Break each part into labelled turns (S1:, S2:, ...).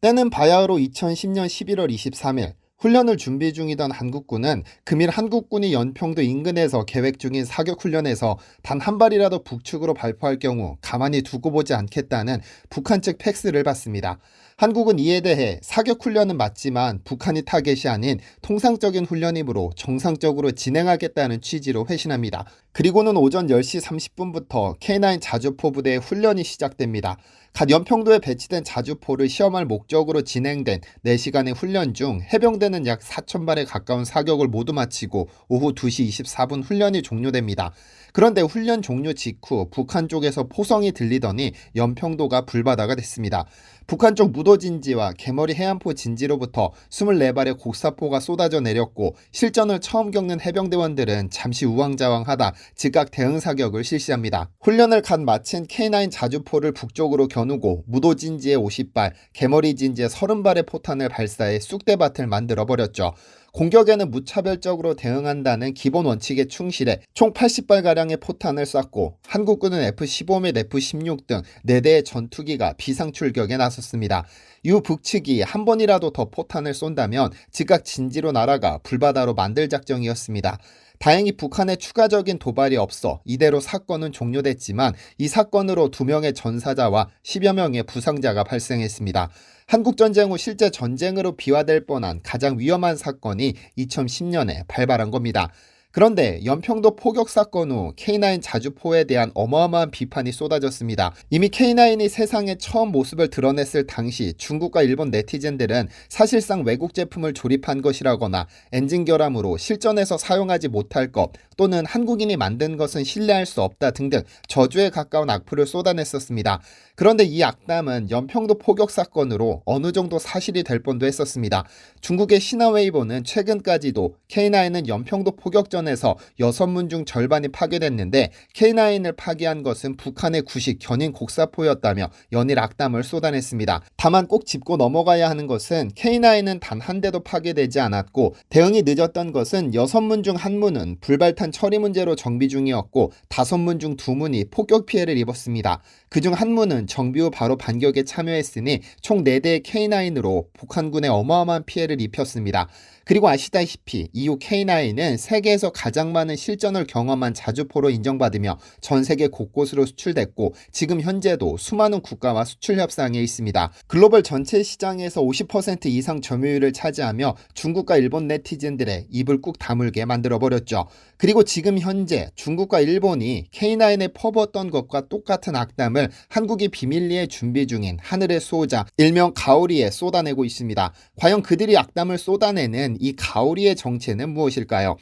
S1: 때는 바야흐로 2010년 11월 23일 훈련을 준비 중이던 한국군은 금일 한국군이 연평도 인근에서 계획 중인 사격 훈련에서 단 한 발이라도 북측으로 발포할 경우 가만히 두고 보지 않겠다는 북한 측 팩스를 받습니다. 한국은 이에 대해 사격 훈련은 맞지만 북한이 타겟이 아닌 통상적인 훈련이므로 정상적으로 진행하겠다는 취지로 회신합니다. 그리고는 오전 10시 30분부터 K9 자주포 부대의 훈련이 시작됩니다. 갓 연평도에 배치된 자주포를 시험할 목적으로 진행된 4시간의 훈련 중 해병대는 약 4,000발에 가까운 사격을 모두 마치고 오후 2시 24분 훈련이 종료됩니다. 그런데 훈련 종료 직후 북한 쪽에서 포성이 들리더니 연평도가 불바다가 됐습니다. 북한 쪽 무도 진지와 개머리 해안포 진지로부터 24발의 곡사포가 쏟아져 내렸고 실전을 처음 겪는 해병대원들은 잠시 우왕좌왕하다 즉각 대응 사격을 실시합니다. 훈련을 간 마친 K9 자주포를 북쪽으로 겨누고 무도 진지에 50발, 개머리 진지에 30발의 포탄을 발사해 쑥대밭을 만들어 버렸죠. 공격에는 무차별적으로 대응한다는 기본 원칙에 충실해 총 80발가량의 포탄을 쐈고 한국군은 F-15 및 F-16 등 4대의 전투기가 비상출격에 나섰습니다. 이후 북측이 한 번이라도 더 포탄을 쏜다면 즉각 진지로 날아가 불바다로 만들 작정이었습니다. 다행히 북한의 추가적인 도발이 없어 이대로 사건은 종료됐지만 이 사건으로 두 명의 전사자와 10여 명의 부상자가 발생했습니다. 한국전쟁 후 실제 전쟁으로 비화될 뻔한 가장 위험한 사건이 2010년에 발발한 겁니다. 그런데 연평도 포격 사건 후 K9 자주포에 대한 어마어마한 비판이 쏟아졌습니다. 이미 K9이 세상에 처음 모습을 드러냈을 당시 중국과 일본 네티즌들은 사실상 외국 제품을 조립한 것이라거나 엔진 결함으로 실전에서 사용하지 못할 것 또는 한국인이 만든 것은 신뢰할 수 없다 등등 저주에 가까운 악플을 쏟아냈었습니다. 그런데 이 악담은 연평도 포격 사건으로 어느 정도 사실이 될 뻔도 했었습니다. 중국의 신화웨이보는 최근까지도 K9은 연평도 포격전 에 사건에서 여섯 문중 절반이 파괴됐는데 K9을 파괴한 것은 북한의 구식 견인 곡사포였다며 연일 악담을 쏟아냈습니다. 다만 꼭 짚고 넘어가야 하는 것은 K9은 단 한 대도 파괴되지 않았고 대응이 늦었던 것은 여섯 문중 한 문은 불발탄 처리 문제로 정비 중이었고 다섯 문중 두 문이 폭격 피해를 입었습니다. 그중 한 문은 정비 후 바로 반격에 참여했으니 총 4대의 K9으로 북한군에 어마어마한 피해를 입혔습니다. 그리고 아시다시피 이후 K9은 세계에서 가장 많은 실전을 경험한 자주포로 인정받으며 전 세계 곳곳으로 수출됐고 지금 현재도 수많은 국가와 수출 협상에 있습니다. 글로벌 전체 시장에서 50% 이상 점유율을 차지하며 중국과 일본 네티즌들의 입을 꾹 다물게 만들어 버렸죠. 그리고 지금 현재 중국과 일본이 K9에 퍼부었던 것과 똑같은 악담을 한국이 비밀리에 준비 중인 하늘의 수호자 일명 가오리에 쏟아내고 있습니다. 과연 그들이 악담을 쏟아내는 이 가오리의 정체는 무엇일까요?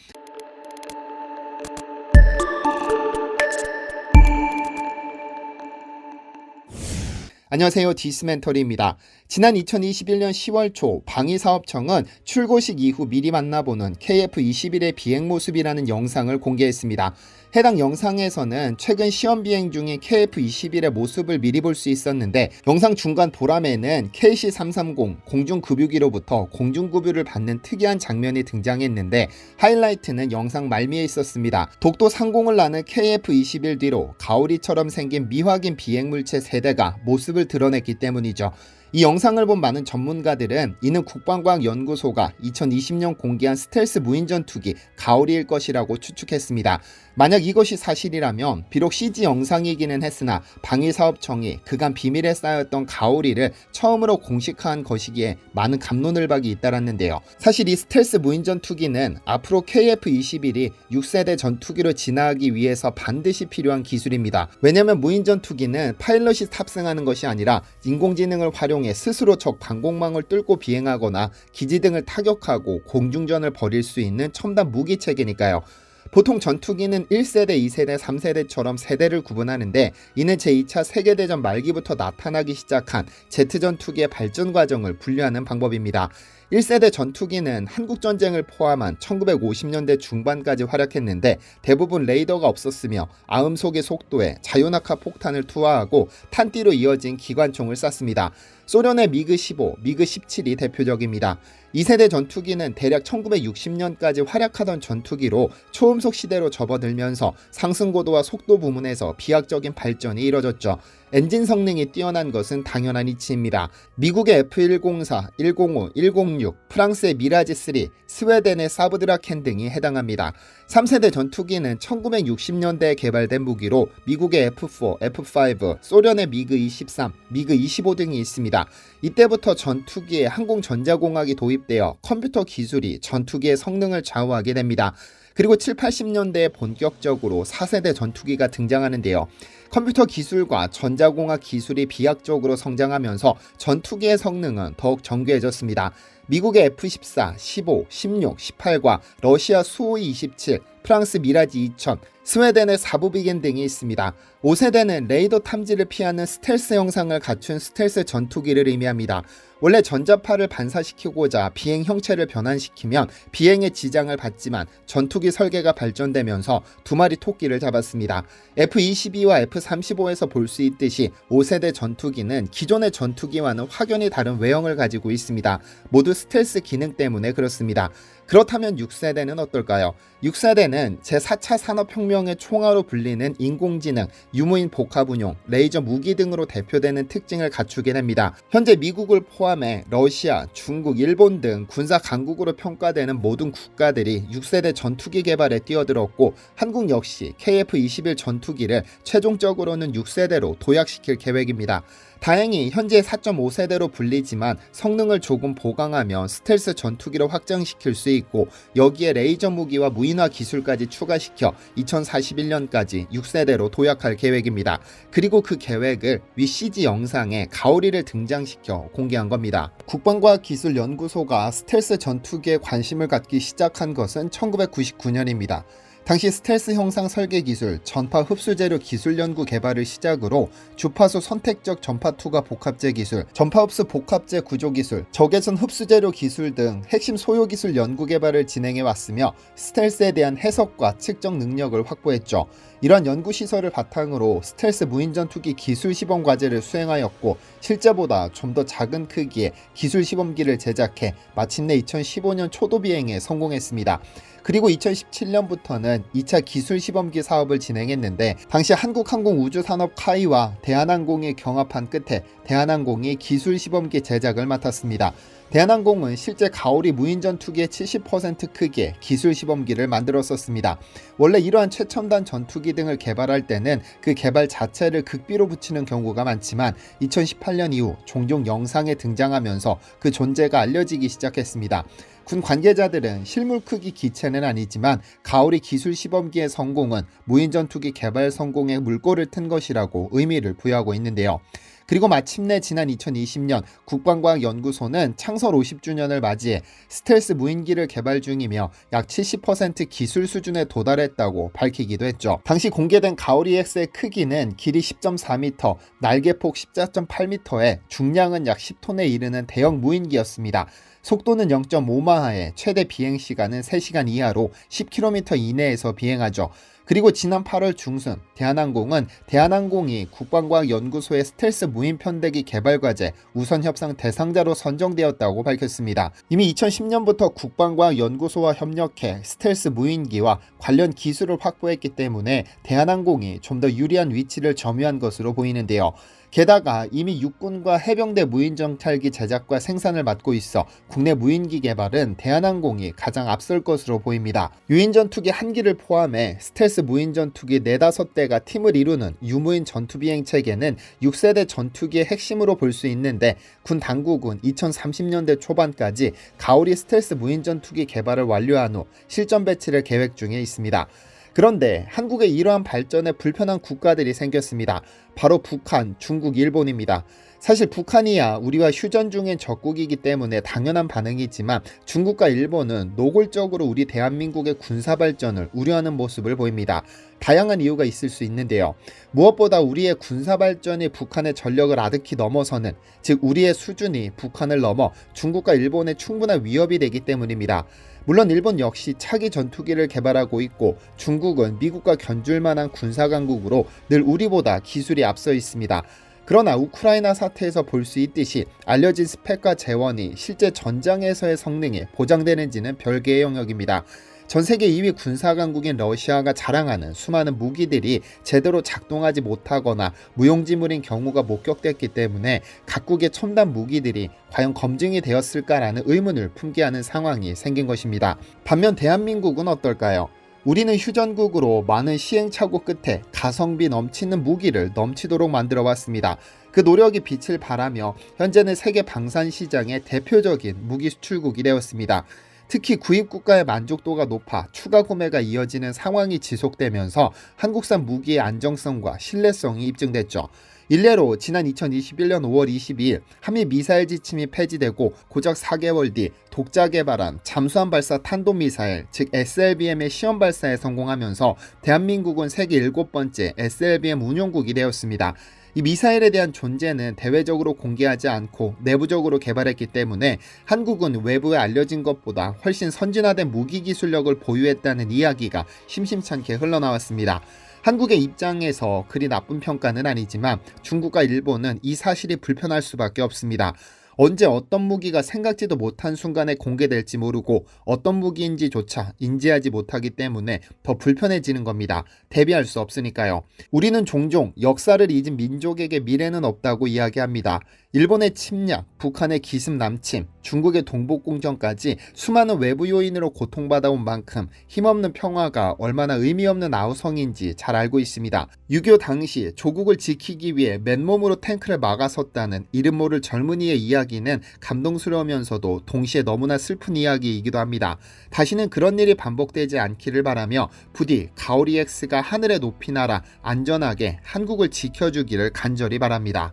S1: 안녕하세요. 디스멘터리입니다. 지난 2021년 10월 초 방위사업청은 출고식 이후 미리 만나보는 KF-21의 비행 모습이라는 영상을 공개했습니다. 해당 영상에서는 최근 시험 비행 중인 KF-21의 모습을 미리 볼 수 있었는데 영상 중간 보람에는 KC-330 공중급유기로부터 공중급유를 받는 특이한 장면이 등장했는데 하이라이트는 영상 말미에 있었습니다. 독도 상공을 나는 KF-21 뒤로 가오리처럼 생긴 미확인 비행물체 세대가 모습을 드러냈기 때문이죠. 이 영상을 본 많은 전문가들은 이는 국방과학연구소가 2020년 공개한 스텔스 무인전 투기 가오리일 것이라고 추측했습니다. 만약 이것이 사실이라면 비록 CG 영상이기는 했으나 방위사업청이 그간 비밀에 쌓였던 가오리를 처음으로 공식화한 것이기에 많은 감론을 박이 잇따랐는데요. 사실 이 스텔스 무인전 투기는 앞으로 KF-21이 6세대 전투기로 진화하기 위해서 반드시 필요한 기술입니다. 왜냐하면 무인전 투기는 파일럿이 탑승하는 것이 아니라 인공지능을 활용 해 스스로 적 방공망을 뚫고 비행하거나 기지 등을 타격하고 공중전을 벌일 수 있는 첨단 무기 체계니까요. 보통 전투기는 1세대, 2세대, 3세대처럼 세대를 구분하는데 이는 제2차 세계대전 말기부터 나타나기 시작한 제트 전투기의 발전 과정을 분류하는 방법입니다. 1세대 전투기는 한국전쟁을 포함한 1950년대 중반까지 활약했는데 대부분 레이더가 없었으며 아음속의 속도에 자유낙하 폭탄을 투하하고 탄띠로 이어진 기관총을 쐈습니다. 소련의 미그 15, 미그 17이 대표적입니다. 2세대 전투기는 대략 1960년까지 활약하던 전투기로 초음속 시대로 접어들면서 상승고도와 속도 부문에서 비약적인 발전이 이뤄졌죠. 엔진 성능이 뛰어난 것은 당연한 이치입니다. 미국의 F104, 105, 106, 프랑스의 미라지 3, 스웨덴의 사브드라켄 등이 해당합니다. 3세대 전투기는 1960년대에 개발된 무기로 미국의 F4, F5, 소련의 미그 23, 미그 25 등이 있습니다. 이때부터 전투기에 항공전자공학이 도입되어 컴퓨터 기술이 전투기의 성능을 좌우하게 됩니다. 그리고 7, 80년대에 본격적으로 4세대 전투기가 등장하는데요. 컴퓨터 기술과 전자공학 기술이 비약적으로 성장하면서 전투기의 성능은 더욱 정교해졌습니다. 미국의 F-14, 15, 16, 18과 러시아 수호이 27, 프랑스 미라지 2000, 스웨덴의 사부비겐 등이 있습니다. 5세대는 레이더 탐지를 피하는 스텔스 형상을 갖춘 스텔스 전투기를 의미합니다. 원래 전자파를 반사시키고자 비행 형체를 변환시키면 비행에 지장을 받지만 전투기 설계가 발전되면서 두 마리 토끼를 잡았습니다. F-22와 F-35에서 볼 수 있듯이 5세대 전투기는 기존의 전투기와는 확연히 다른 외형을 가지고 있습니다. 모두 스텔스 기능 때문에 그렇습니다. 그렇다면 6세대는 어떨까요? 6세대는 제4차 산업혁명의 총화로 불리는 인공지능, 유무인 복합운용, 레이저 무기 등으로 대표되는 특징을 갖추게 됩니다. 현재 미국을 포함해 러시아, 중국, 일본 등 군사 강국으로 평가되는 모든 국가들이 6세대 전투기 개발에 뛰어들었고 한국 역시 KF-21 전투기를 최종적으로는 6세대로 도약시킬 계획입니다. 다행히 현재 4.5세대로 불리지만 성능을 조금 보강하면 스텔스 전투기로 확장시킬 수 있고 여기에 레이저 무기와 무인화 기술까지 추가시켜 2041년까지 6세대로 도약할 계획입니다. 그리고 그 계획을 위 CG 영상에 가오리를 등장시켜 공개한 겁니다. 국방과학기술연구소가 스텔스 전투기에 관심을 갖기 시작한 것은 1999년입니다. 당시 스텔스 형상 설계 기술, 전파 흡수 재료 기술 연구 개발을 시작으로 주파수 선택적 전파 투과 복합재 기술, 전파 흡수 복합재 구조 기술, 적외선 흡수 재료 기술 등 핵심 소요 기술 연구 개발을 진행해 왔으며 스텔스에 대한 해석과 측정 능력을 확보했죠. 이러한 연구 시설을 바탕으로 스텔스 무인 전 투기 기술 시범 과제를 수행하였고 실제보다 좀 더 작은 크기의 기술 시범기를 제작해 마침내 2015년 초도 비행에 성공했습니다. 그리고 2017년부터는 2차 기술 시범기 사업을 진행했는데 당시 한국항공우주산업 카이와 대한항공이 경합한 끝에 대한항공이 기술 시범기 제작을 맡았습니다. 대한항공은 실제 가오리 무인전 투기의 70% 크기의 기술 시범기를 만들었었습니다. 원래 이러한 최첨단 전투기 등을 개발할 때는 그 개발 자체를 극비로 붙이는 경우가 많지만 2018년 이후 종종 영상에 등장하면서 그 존재가 알려지기 시작했습니다. 군 관계자들은 실물 크기 기체는 아니지만 가오리 기술 시범기의 성공은 무인 전투기 개발 성공에 물꼬를 튼 것이라고 의미를 부여하고 있는데요. 그리고 마침내 지난 2020년 국방과학연구소는 창설 50주년을 맞이해 스텔스 무인기를 개발 중이며 약 70% 기술 수준에 도달했다고 밝히기도 했죠. 당시 공개된 가오리 X의 크기는 길이 10.4m, 날개폭 14.8m에 중량은 약 10톤에 이르는 대형 무인기였습니다. 속도는 0.5마하에 최대 비행 시간은 3시간 이하로 10km 이내에서 비행하죠. 그리고 지난 8월 중순 대한항공은 대한항공이 국방과학연구소의 스텔스 무인 편대기 개발 과제 우선 협상 대상자로 선정되었다고 밝혔습니다. 이미 2010년부터 국방과학연구소와 협력해 스텔스 무인기와 관련 기술을 확보했기 때문에 대한항공이 좀 더 유리한 위치를 점유한 것으로 보이는데요. 게다가 이미 육군과 해병대 무인정찰기 제작과 생산을 맡고 있어 국내 무인기 개발은 대한항공이 가장 앞설 것으로 보입니다. 유인전투기 한 기를 포함해 스텔스 무인 전투기 4, 5대가 팀을 이루는 유무인 전투비행 체계는 6세대 전투기의 핵심으로 볼 수 있는데 군 당국은 2030년대 초반까지 가오리 스텔스 무인 전투기 개발을 완료한 후 실전 배치를 계획 중에 있습니다. 그런데 한국의 이러한 발전에 불편한 국가들이 생겼습니다. 바로 북한, 중국, 일본입니다. 사실 북한이야 우리와 휴전 중인 적국이기 때문에 당연한 반응이지만 중국과 일본은 노골적으로 우리 대한민국의 군사 발전을 우려하는 모습을 보입니다. 다양한 이유가 있을 수 있는데요. 무엇보다 우리의 군사 발전이 북한의 전력을 아득히 넘어서는 즉 우리의 수준이 북한을 넘어 중국과 일본에 충분한 위협이 되기 때문입니다. 물론 일본 역시 차기 전투기를 개발하고 있고 중국은 미국과 견줄 만한 군사 강국으로 늘 우리보다 기술이 앞서 있습니다. 그러나 우크라이나 사태에서 볼 수 있듯이 알려진 스펙과 재원이 실제 전장에서의 성능이 보장되는지는 별개의 영역입니다. 전 세계 2위 군사 강국인 러시아가 자랑하는 수많은 무기들이 제대로 작동하지 못하거나 무용지물인 경우가 목격됐기 때문에 각국의 첨단 무기들이 과연 검증이 되었을까라는 의문을 품게 하는 상황이 생긴 것입니다. 반면 대한민국은 어떨까요? 우리는 휴전국으로 많은 시행착오 끝에 가성비 넘치는 무기를 넘치도록 만들어 왔습니다. 그 노력이 빛을 발하며 현재는 세계 방산 시장의 대표적인 무기 수출국이 되었습니다. 특히 구입 국가의 만족도가 높아 추가 구매가 이어지는 상황이 지속되면서 한국산 무기의 안정성과 신뢰성이 입증됐죠. 일례로 지난 2021년 5월 22일 한미 미사일 지침이 폐지되고 고작 4개월 뒤 독자 개발한 잠수함 발사 탄도미사일 즉 SLBM의 시험 발사에 성공하면서 대한민국은 세계 일곱 번째 SLBM 운용국이 되었습니다. 이 미사일에 대한 존재는 대외적으로 공개하지 않고 내부적으로 개발했기 때문에 한국은 외부에 알려진 것보다 훨씬 선진화된 무기 기술력을 보유했다는 이야기가 심심찮게 흘러나왔습니다. 한국의 입장에서 그리 나쁜 평가는 아니지만 중국과 일본은 이 사실이 불편할 수밖에 없습니다. 언제 어떤 무기가 생각지도 못한 순간에 공개될지 모르고 어떤 무기인지조차 인지하지 못하기 때문에 더 불편해지는 겁니다. 대비할 수 없으니까요. 우리는 종종 역사를 잊은 민족에게 미래는 없다고 이야기합니다. 일본의 침략, 북한의 기습 남침, 중국의 동북 공정까지 수많은 외부 요인으로 고통받아온 만큼 힘없는 평화가 얼마나 의미 없는 아우성인지 잘 알고 있습니다. 6.25 당시 조국을 지키기 위해 맨몸으로 탱크를 막아섰다는 이름 모를 젊은이의 이야기는 감동스러우면서도 동시에 너무나 슬픈 이야기이기도 합니다. 다시는 그런 일이 반복되지 않기를 바라며 부디 가오리엑스가 하늘의 높이 날아 안전하게 한국을 지켜주기를 간절히 바랍니다.